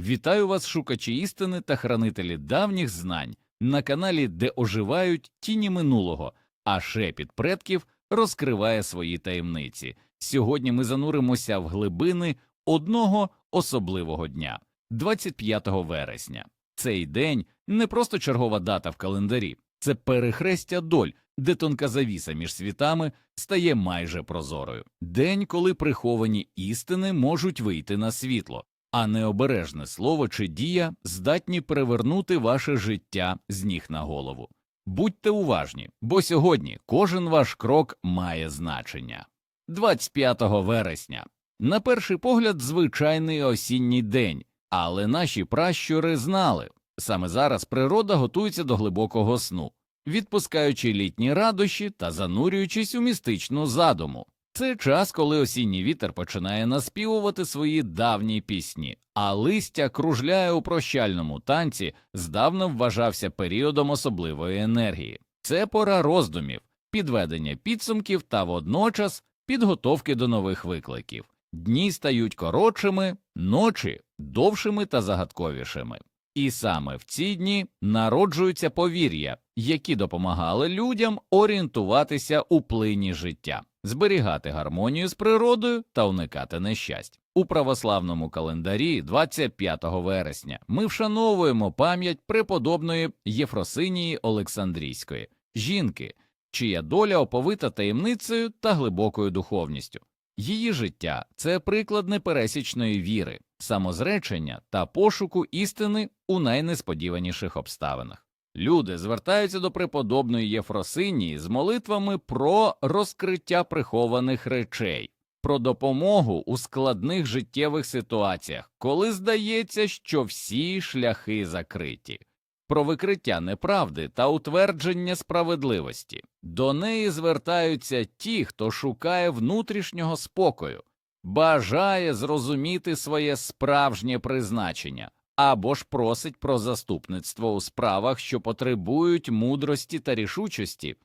Вітаю вас, шукачі істини та хранителі давніх знань на каналі, де оживають тіні минулого, а шепіт предків розкриває свої таємниці. Сьогодні ми зануримося в глибини одного особливого дня 25 вересня. Цей день не просто чергова дата в календарі, це перехрестя доль, де тонка завіса між світами стає майже прозорою. День, коли приховані істини можуть вийти на світло, а необережне слово чи дія здатні перевернути ваше життя з ніг на голову. Будьте уважні, бо сьогодні кожен ваш крок має значення. 25 вересня. На перший погляд, звичайний осінній день, але наші пращури знали саме зараз природа готується до глибокого сну, відпускаючи літні радощі та занурюючись у містичну задуму. Це час, коли осінній вітер починає наспівувати свої давні пісні, а листя кружляє у прощальному танці, здавна вважався періодом особливої енергії. Це пора роздумів, підведення підсумків та водночас підготовки до нових викликів. Дні стають коротшими, ночі довшими та загадковішими. І саме в ці дні народжуються повір'я, які допомагали людям орієнтуватися у плині життя, зберігати гармонію з природою та уникати нещасть. У православному календарі 25 вересня ми вшановуємо пам'ять преподобної Єфросинії Олександрійської, жінки, чия доля оповита таємницею та глибокою духовністю. Її життя це приклад непересічної віри, самозречення та пошуку істини у найнесподіваніших обставинах. Люди звертаються до преподобної Єфросинії з молитвами про розкриття прихованих речей, про допомогу у складних життєвих ситуаціях, коли здається, що всі шляхи закриті, про викриття неправди та утвердження справедливості. До неї звертаються ті, хто шукає внутрішнього спокою, бажає зрозуміти своє справжнє призначення або ж просить про заступництво у справах, що потребують мудрості та рішучості.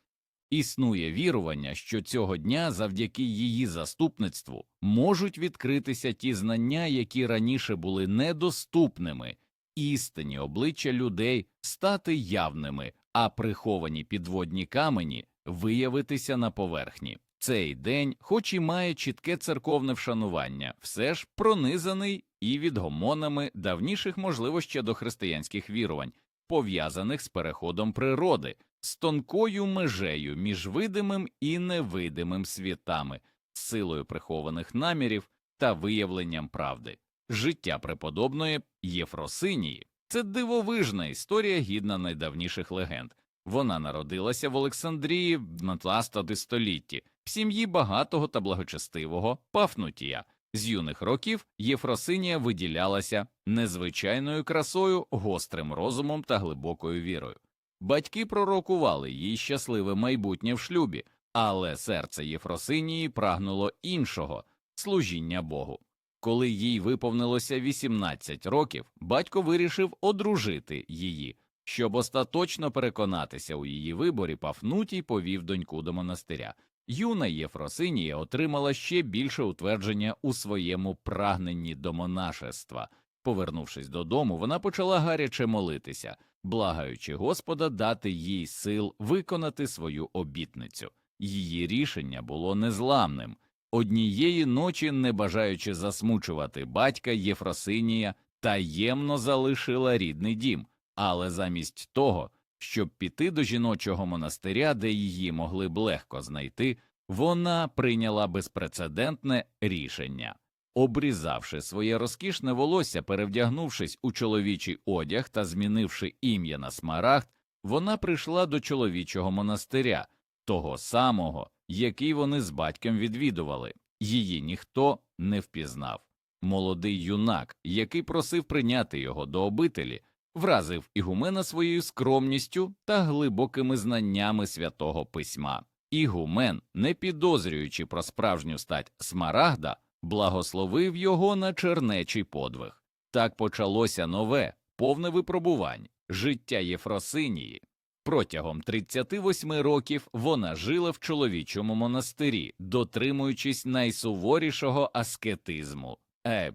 Існує вірування, що цього дня завдяки її заступництву можуть відкритися ті знання, які раніше були недоступними, істинні обличчя людей стати явними, а приховані підводні камені виявитися на поверхні. Цей день, хоч і має чітке церковне вшанування, все ж пронизаний і відгомонами давніших, можливо, ще до християнських вірувань, пов'язаних з переходом природи, з тонкою межею між видимим і невидимим світами, силою прихованих намірів та виявленням правди. Життя преподобної Єфросинії це дивовижна історія, гідна найдавніших легенд. Вона народилася в Олександрії в 15 столітті в сім'ї багатого та благочестивого Пафнутія. З юних років Єфросинія виділялася незвичайною красою, гострим розумом та глибокою вірою. Батьки пророкували їй щасливе майбутнє в шлюбі, але серце Єфросинії прагнуло іншого служіння Богу. Коли їй виповнилося 18 років, батько вирішив одружити її. Щоб остаточно переконатися у її виборі, Пафнутій повів доньку до монастиря. Юна Єфросинія отримала ще більше утвердження у своєму прагненні до монашества. Повернувшись додому, вона почала гаряче молитися, благаючи Господа дати їй сил виконати свою обітницю. Її рішення було незламним. Однієї ночі, не бажаючи засмучувати батька, Єфросинія таємно залишила рідний дім, але замість того, щоб піти до жіночого монастиря, де її могли б легко знайти, вона прийняла безпрецедентне рішення. Обрізавши своє розкішне волосся, перевдягнувшись у чоловічий одяг та змінивши ім'я на смарагд, вона прийшла до чоловічого монастиря, того самого, який вони з батьком відвідували. Її ніхто не впізнав. Молодий юнак, який просив прийняти його до обителі, вразив Ігумена своєю скромністю та глибокими знаннями святого письма. Ігумен, не підозрюючи про справжню стать Смарагда, благословив його на чернечий подвиг. Так почалося нове, повне випробувань життя Єфросинії. Протягом 38 років вона жила в чоловічому монастирі, дотримуючись найсуворішого аскетизму. Е,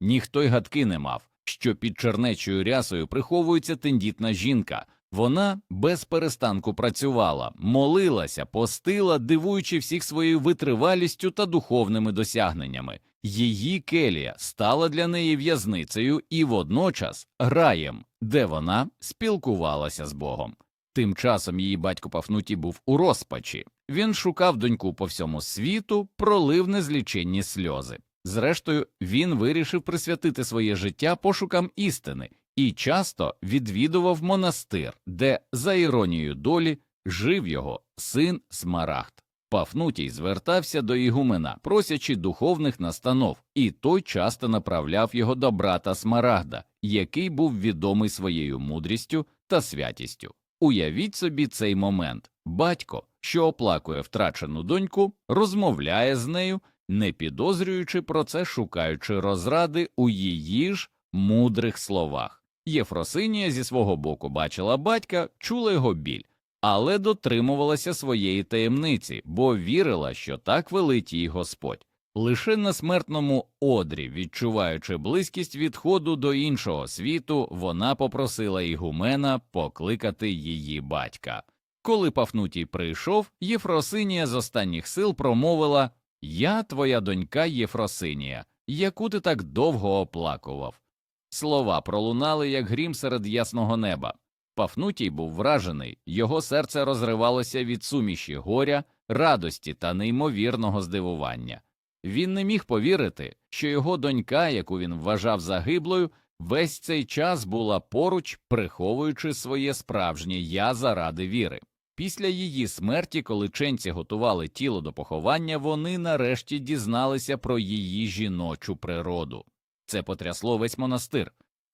ніхто й гадки не мав, що під чернечою рясою приховується тендітна жінка. Вона без перестанку працювала, молилася, постила, дивуючи всіх своєю витривалістю та духовними досягненнями. Її келія стала для неї в'язницею і водночас раєм, де вона спілкувалася з Богом. Тим часом її батько Пафнутій був у розпачі. Він шукав доньку по всьому світу, пролив незліченні сльози. Зрештою, він вирішив присвятити своє життя пошукам істини і часто відвідував монастир, де, за іронією долі, жив його син Смарагд. Пафнутій звертався до Ігумена, просячи духовних настанов, і той часто направляв його до брата Смарагда, який був відомий своєю мудрістю та святістю. Уявіть собі цей момент батько, що оплакує втрачену доньку, розмовляє з нею, не підозрюючи про це, шукаючи розради у її ж мудрих словах. Єфросинія зі свого боку бачила батька, чула його біль, але дотримувалася своєї таємниці, бо вірила, що так велить їй Господь. Лише на смертному одрі, відчуваючи близькість відходу до іншого світу, вона попросила Ігумена покликати її батька. Коли Пафнутій прийшов, Єфросинія з останніх сил промовила Я твоя донька Єфросинія, яку ти так довго оплакував. Слова пролунали, як грім серед ясного неба. Пафнутій був вражений, його серце розривалося від суміші горя, радості та неймовірного здивування. Він не міг повірити, що його донька, яку він вважав загиблою, весь цей час була поруч, приховуючи своє справжнє я заради віри. Після її смерті, коли ченці готували тіло до поховання, вони нарешті дізналися про її жіночу природу. Це потрясло весь монастир.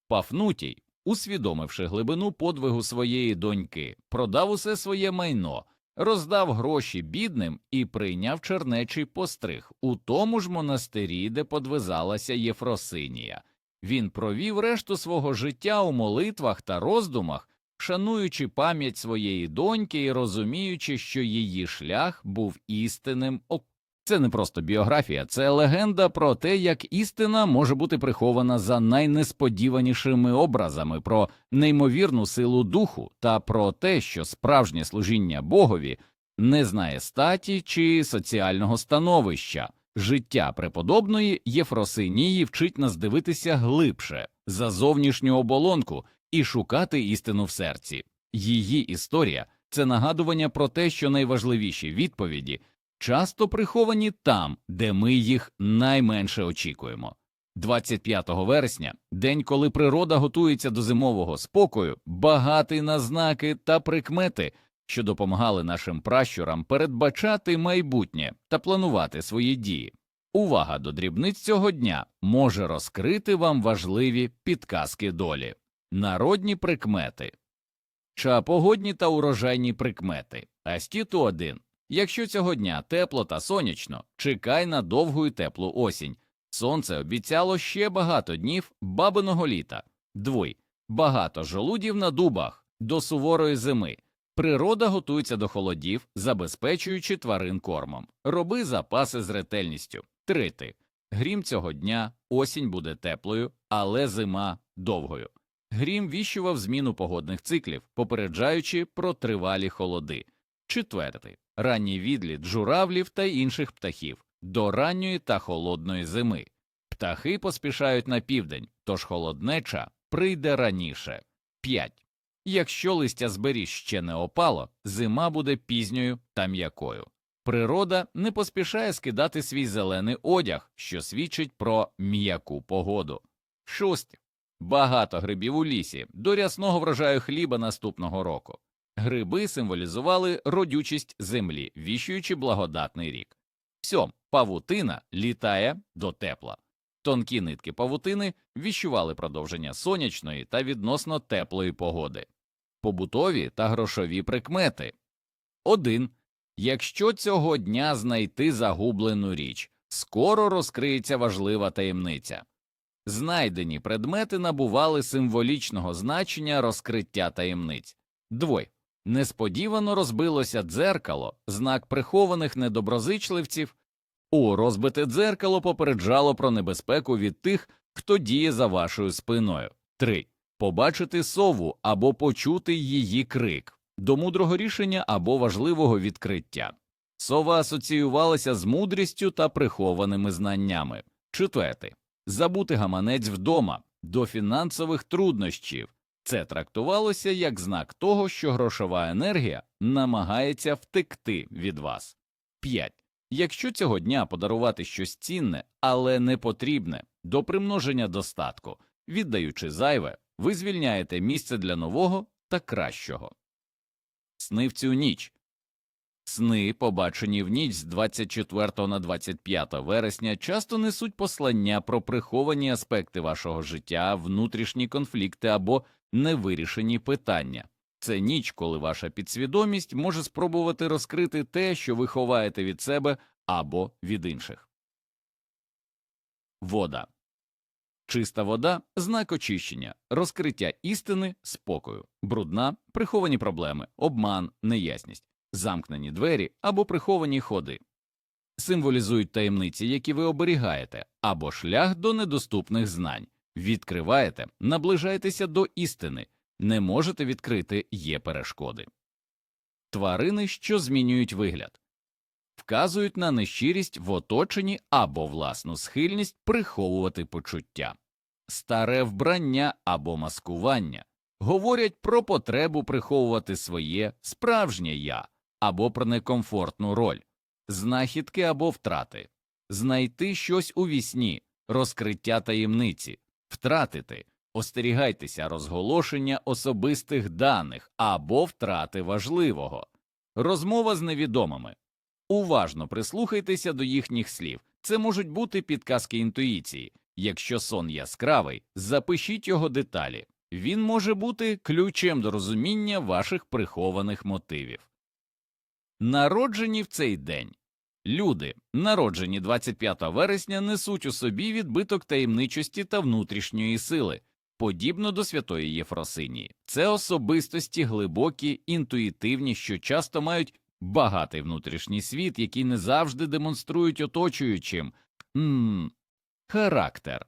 Пафнутій, усвідомивши глибину подвигу своєї доньки, продав усе своє майно, роздав гроші бідним і прийняв чернечий постриг у тому ж монастирі, де подвизалася Єфросинія. Він провів решту свого життя у молитвах та роздумах, шануючи пам'ять своєї доньки і розуміючи, що її шлях був істинним це не просто біографія, це легенда про те, як істина може бути прихована за найнесподіванішими образами, про неймовірну силу духу та про те, що справжнє служіння Богові не знає статі чи соціального становища. Життя преподобної Єфросинії вчить нас дивитися глибше за зовнішню оболонку і шукати істину в серці. Її історія це нагадування про те, що найважливіші відповіді часто приховані там, де ми їх найменше очікуємо. 25 вересня, день, коли природа готується до зимового спокою, багатий на знаки та прикмети, що допомагали нашим пращурам передбачати майбутнє та планувати свої дії. Увага до дрібниць цього дня може розкрити вам важливі підказки долі, народні прикмети, Ча погодні та урожайні прикмети. Астіту 1 Якщо цього дня тепло та сонячно, чекай на довгу і теплу осінь. Сонце обіцяло ще багато днів бабиного літа. Двой. Багато жолудів на дубах до суворої зими. Природа готується до холодів, забезпечуючи тварин кормом. Роби запаси з ретельністю. Трити. Грім цього дня осінь буде теплою, але зима довгою. Грім віщував зміну погодних циклів, попереджаючи про тривалі холоди. Четвертий ранній відліт журавлів та інших птахів до ранньої та холодної зими. Птахи поспішають на південь, тож холоднеча прийде раніше. 5. Якщо листя зберіж ще не опало, зима буде пізньою та м'якою. Природа не поспішає скидати свій зелений одяг, що свідчить про м'яку погоду. 6. Багато грибів у лісі до рясного врожаю хліба наступного року. Гриби символізували родючість землі, віщуючи благодатний рік. Сьом павутина літає до тепла. Тонкі нитки павутини віщували продовження сонячної та відносно теплої погоди, побутові та грошові прикмети. 1. Якщо цього дня знайти загублену річ, скоро розкриється важлива таємниця. Знайдені предмети набували символічного значення розкриття таємниць. Двой. Несподівано розбилося дзеркало, знак прихованих недоброзичливців. У розбите дзеркало попереджало про небезпеку від тих, хто діє за вашою спиною. 3. Побачити сову або почути її крик до мудрого рішення або важливого відкриття. Сова асоціювалася з мудрістю та прихованими знаннями. Четвертий. Забути гаманець вдома до фінансових труднощів. Це трактувалося як знак того, що грошова енергія намагається втекти від вас. 5. Якщо цього дня подарувати щось цінне, але не потрібне до примноження достатку, віддаючи зайве, ви звільняєте місце для нового та кращого. Сни в цю ніч. Сни, побачені в ніч з 24 на 25 вересня, часто несуть послання про приховані аспекти вашого життя, внутрішні конфлікти або невирішені питання. Це ніч, коли ваша підсвідомість може спробувати розкрити те, що ви ховаєте від себе або від інших. Вода. Чиста вода знак очищення, розкриття істини, спокою, брудна, приховані проблеми, обман, неясність, замкнені двері або приховані ходи. Символізують таємниці, які ви оберігаєте, або шлях до недоступних знань. Відкриваєте, наближаєтеся до істини, не можете відкрити є перешкоди. Тварини, що змінюють вигляд, вказують на нещирість в оточенні або власну схильність приховувати почуття, старе вбрання або маскування говорять про потребу приховувати своє справжнє я або про некомфортну роль, знахідки або втрати, знайти щось у вісні, розкриття таємниці, втратити. Остерігайтеся розголошення особистих даних або втрати важливого, розмова з невідомими. Уважно прислухайтеся до їхніх слів. Це можуть бути підказки інтуїції. Якщо сон яскравий, запишіть його деталі. Він може бути ключем до розуміння ваших прихованих мотивів. Народжені в цей день. Люди, народжені 25 вересня, несуть у собі відбиток таємничості та внутрішньої сили, подібно до святої Єфросинії. Це особистості глибокі, інтуїтивні, що часто мають багатий внутрішній світ, який не завжди демонструють оточуючим м характер.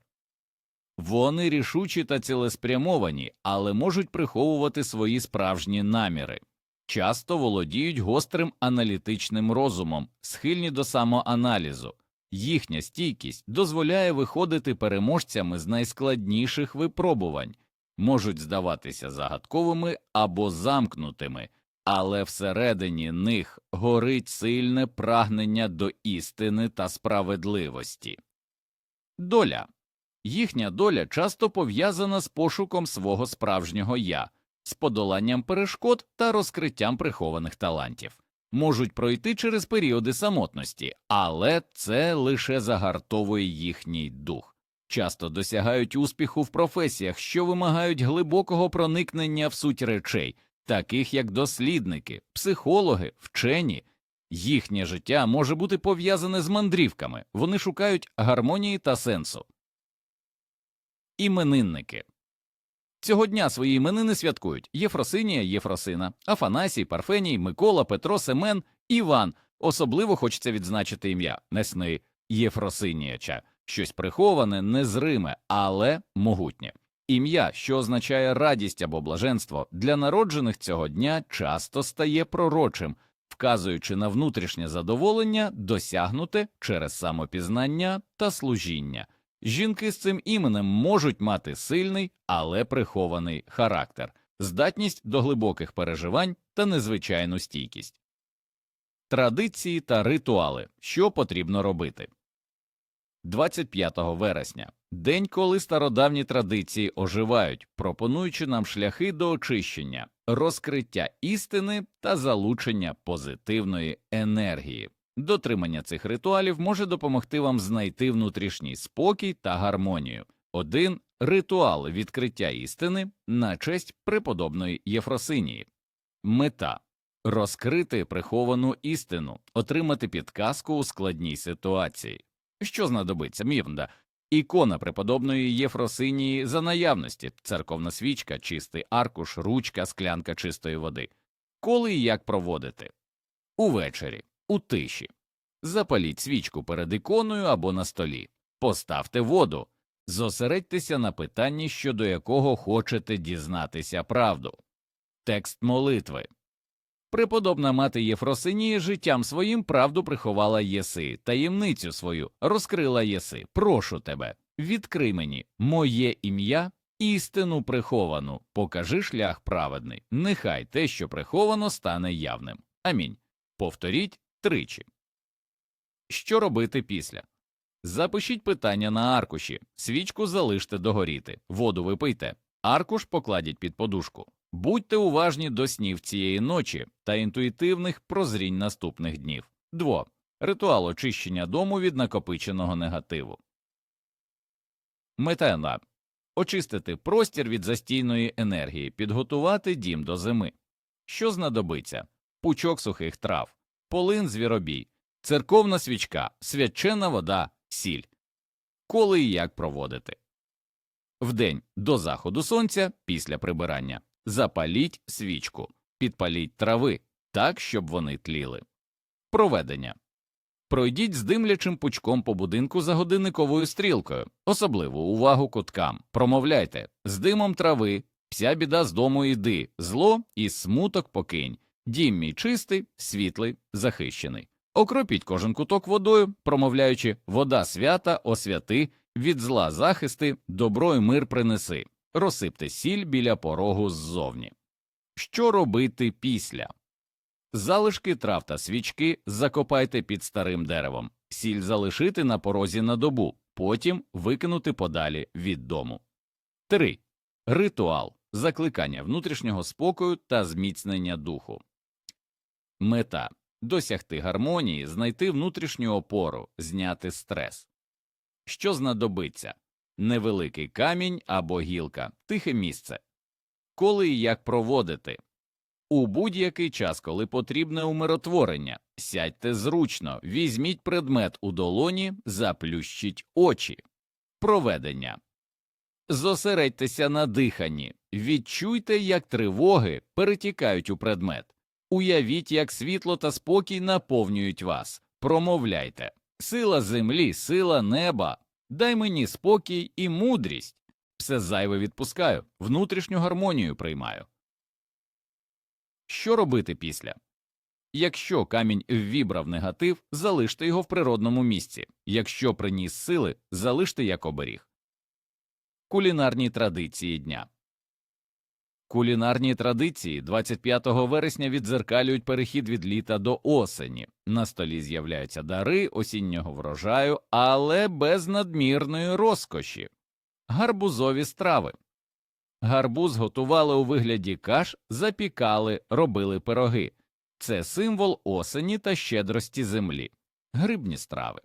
Вони рішучі та цілеспрямовані, але можуть приховувати свої справжні наміри, часто володіють гострим аналітичним розумом, схильні до самоаналізу. Їхня стійкість дозволяє виходити переможцями з найскладніших випробувань, можуть здаватися загадковими або замкнутими, але всередині них горить сильне прагнення до істини та справедливості. Доля їхня доля часто пов'язана з пошуком свого справжнього я, з подоланням перешкод та розкриттям прихованих талантів. Можуть пройти через періоди самотності, але це лише загартовує їхній дух. Часто досягають успіху в професіях, що вимагають глибокого проникнення в суть речей, таких як дослідники, психологи, вчені. Їхнє життя може бути пов'язане з мандрівками, вони шукають гармонії та сенсу. Іменинники Цього дня свої іменини святкують Єфросинія, Єфросина, Афанасій, Парфеній, Микола, Петро, Семен, Іван. Особливо хочеться відзначити ім'я Несни Єфросиніяча, щось приховане, незриме, але могутнє. Ім'я, що означає радість або блаженство, для народжених цього дня часто стає пророчим, вказуючи на внутрішнє задоволення, досягнуте через самопізнання та служіння. Жінки з цим іменем можуть мати сильний, але прихований характер, здатність до глибоких переживань та незвичайну стійкість. Традиції та ритуали, що потрібно робити. 25 вересня день, коли стародавні традиції оживають, пропонуючи нам шляхи до очищення, розкриття істини та залучення позитивної енергії. Дотримання цих ритуалів може допомогти вам знайти внутрішній спокій та гармонію. Один ритуал відкриття істини на честь преподобної Єфросинії. Мета розкрити приховану істину, отримати підказку у складній ситуації. Що знадобиться мірнда? Ікона преподобної Єфросинії за наявності, церковна свічка, чистий аркуш, ручка, склянка чистої води. Коли і як проводити? Увечері, у тиші. Запаліть свічку перед іконою або на столі, поставте воду, Зосередьтеся на питанні, щодо якого хочете дізнатися правду. Текст молитви. Преподобна мати Єфросинії життям своїм правду приховала єси, таємницю свою розкрила єси. Прошу тебе, відкрий мені моє ім'я, істину приховану, покажи шлях праведний. Нехай те, що приховано, стане явним. Амінь. Повторіть тричі. Що робити після? Запишіть питання на аркуші, свічку залиште догоріти, воду випийте, аркуш покладіть під подушку. Будьте уважні до снів цієї ночі та інтуїтивних прозрінь наступних днів. Дво. Ритуал очищення дому від накопиченого негативу. Мета очистити простір від застійної енергії, підготувати дім до зими. Що знадобиться? Пучок сухих трав, полин звіробій, церковна свічка, свячена вода, сіль. Коли і як проводити? Вдень до заходу сонця після прибирання запаліть свічку, підпаліть трави так, щоб вони тліли. Проведення Пройдіть з димлячим пучком по будинку за годинниковою стрілкою, особливу увагу куткам. Промовляйте з димом трави, вся біда з дому йди, зло і смуток покинь. Дім мій чистий, світлий, захищений. Окропіть кожен куток водою, промовляючи вода свята, освяти, від зла захисти, добро й мир принеси. Розсипте сіль біля порогу ззовні. Що робити після? Залишки трав та свічки закопайте під старим деревом, сіль залишити на порозі на добу, потім викинути подалі від дому. 3. Ритуал закликання внутрішнього спокою та зміцнення духу. Мета досягти гармонії, знайти внутрішню опору, зняти стрес. Що знадобиться невеликий камінь або гілка, тихе місце. Коли і як проводити у будь-який час, коли потрібне умиротворення, сядьте зручно, візьміть предмет у долоні, заплющіть очі. Проведення. Зосередьтеся на диханні, відчуйте, як тривоги перетікають у предмет. Уявіть, як світло та спокій наповнюють вас. Промовляйте сила землі, сила неба, дай мені спокій і мудрість. Все зайве відпускаю, внутрішню гармонію приймаю. Що робити після? Якщо камінь ввібрав негатив, залиште його в природному місці, якщо приніс сили, залиште як оберіг. Кулінарні традиції дня Кулінарні традиції 25 вересня віддзеркалюють перехід від літа до осені. На столі з'являються дари осіннього врожаю, але без надмірної розкоші. Гарбузові страви. Гарбуз готували у вигляді каш, запікали, робили пироги. Це символ осені та щедрості землі. Грибні страви.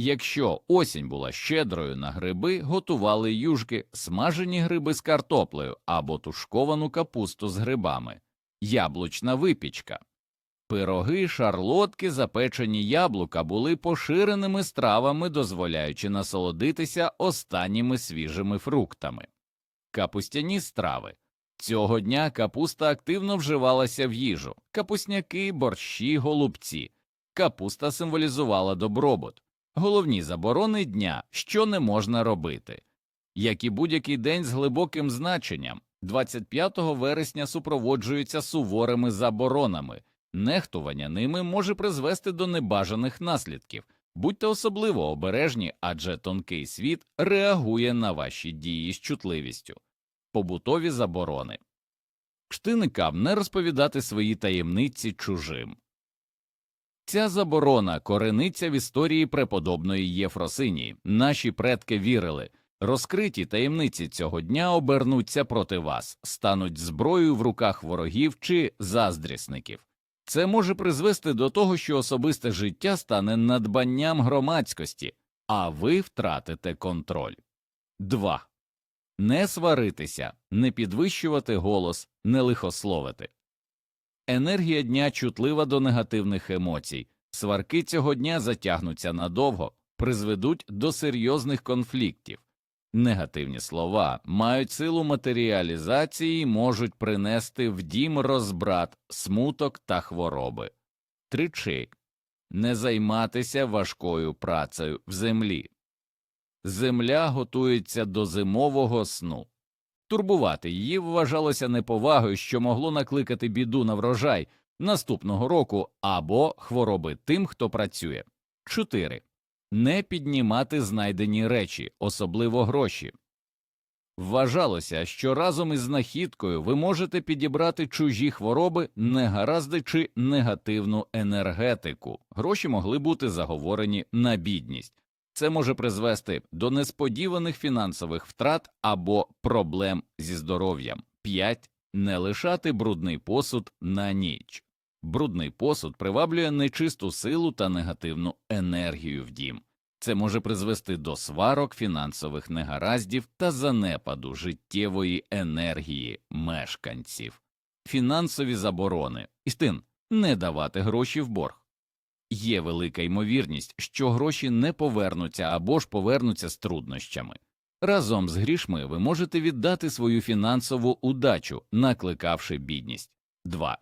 Якщо осінь була щедрою на гриби, готували юшки, смажені гриби з картоплею або тушковану капусту з грибами, яблучна випічка. Пироги, шарлотки, запечені яблука були поширеними стравами, дозволяючи насолодитися останніми свіжими фруктами. Капустяні страви. Цього дня капуста активно вживалася в їжу, капусняки, борщі, голубці. Капуста символізувала добробут. Головні заборони дня, що не можна робити. Як і будь-який день з глибоким значенням, 25 вересня супроводжується суворими заборонами, нехтування ними може призвести до небажаних наслідків. Будьте особливо обережні, адже тонкий світ реагує на ваші дії з чутливістю, побутові заборони. Штиникам не розповідати свої таємниці чужим. Ця заборона корениться в історії преподобної Єфросинії. Наші предки вірили, розкриті таємниці цього дня обернуться проти вас, стануть зброєю в руках ворогів чи заздрісників. Це може призвести до того, що особисте життя стане надбанням громадськості, а ви втратите контроль. 2. Не сваритися, не підвищувати голос, не лихословити. Енергія дня чутлива до негативних емоцій, сварки цього дня затягнуться надовго, призведуть до серйозних конфліктів. Негативні слова мають силу матеріалізації і можуть принести в дім розбрат, смуток та хвороби. Тричі не займатися важкою працею в землі. Земля готується до зимового сну. Турбувати її вважалося неповагою, що могло накликати біду на врожай наступного року або хвороби тим, хто працює. 4. Не піднімати знайдені речі, особливо гроші. Вважалося, що разом із знахідкою ви можете підібрати чужі хвороби, негаразди чи негативну енергетику. Гроші могли бути заговорені на бідність. Це може призвести до несподіваних фінансових втрат або проблем зі здоров'ям. 5. Не лишати брудний посуд на ніч. Брудний посуд приваблює нечисту силу та негативну енергію в дім. Це може призвести до сварок, фінансових негараздів та занепаду життєвої енергії мешканців. Фінансові заборони. Істин не давати гроші в борг. Є велика ймовірність, що гроші не повернуться або ж повернуться з труднощами. Разом з грішми ви можете віддати свою фінансову удачу, накликавши бідність. 2.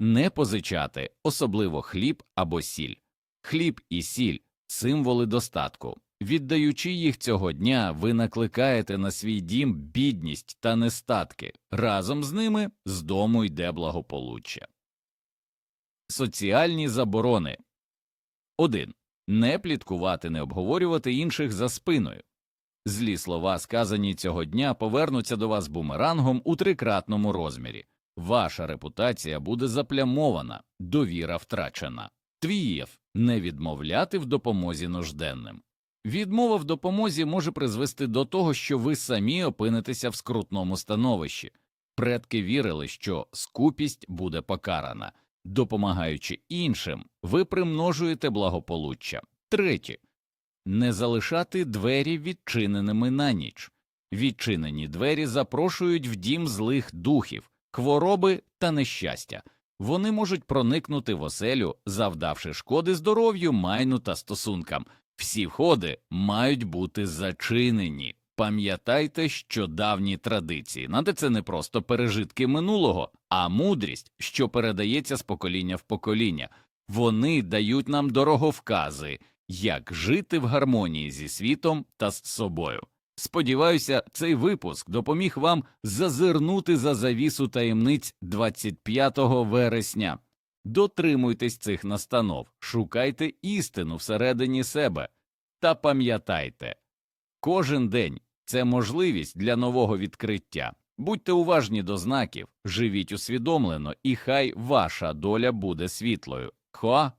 Не позичати, особливо хліб або сіль. Хліб і сіль символи достатку. Віддаючи їх цього дня, ви накликаєте на свій дім бідність та нестатки. Разом з ними з дому йде благополуччя. Соціальні заборони 1. Не пліткувати, не обговорювати інших за спиною. Злі слова, сказані цього дня, повернуться до вас бумерангом у трикратному розмірі. Ваша репутація буде заплямована, довіра втрачена. Твієв не відмовляти в допомозі нужденним. Відмова в допомозі може призвести до того, що ви самі опинитеся в скрутному становищі. Предки вірили, що скупість буде покарана. Допомагаючи іншим, ви примножуєте благополуччя. Третє. Не залишати двері відчиненими на ніч. Відчинені двері запрошують в дім злих духів, хвороби та нещастя. Вони можуть проникнути в оселю, завдавши шкоди здоров'ю, майну та стосункам. Всі входи мають бути зачинені. Пам'ятайте, що давні традиції, наде це не просто пережитки минулого, а мудрість, що передається з покоління в покоління. Вони дають нам дороговкази, як жити в гармонії зі світом та з собою. Сподіваюся, цей випуск допоміг вам зазирнути за завісу таємниць 25 вересня. Дотримуйтесь цих настанов, шукайте істину всередині себе та пам'ятайте, кожен день це можливість для нового відкриття. Будьте уважні до знаків, живіть усвідомлено, і хай ваша доля буде світлою. Хоа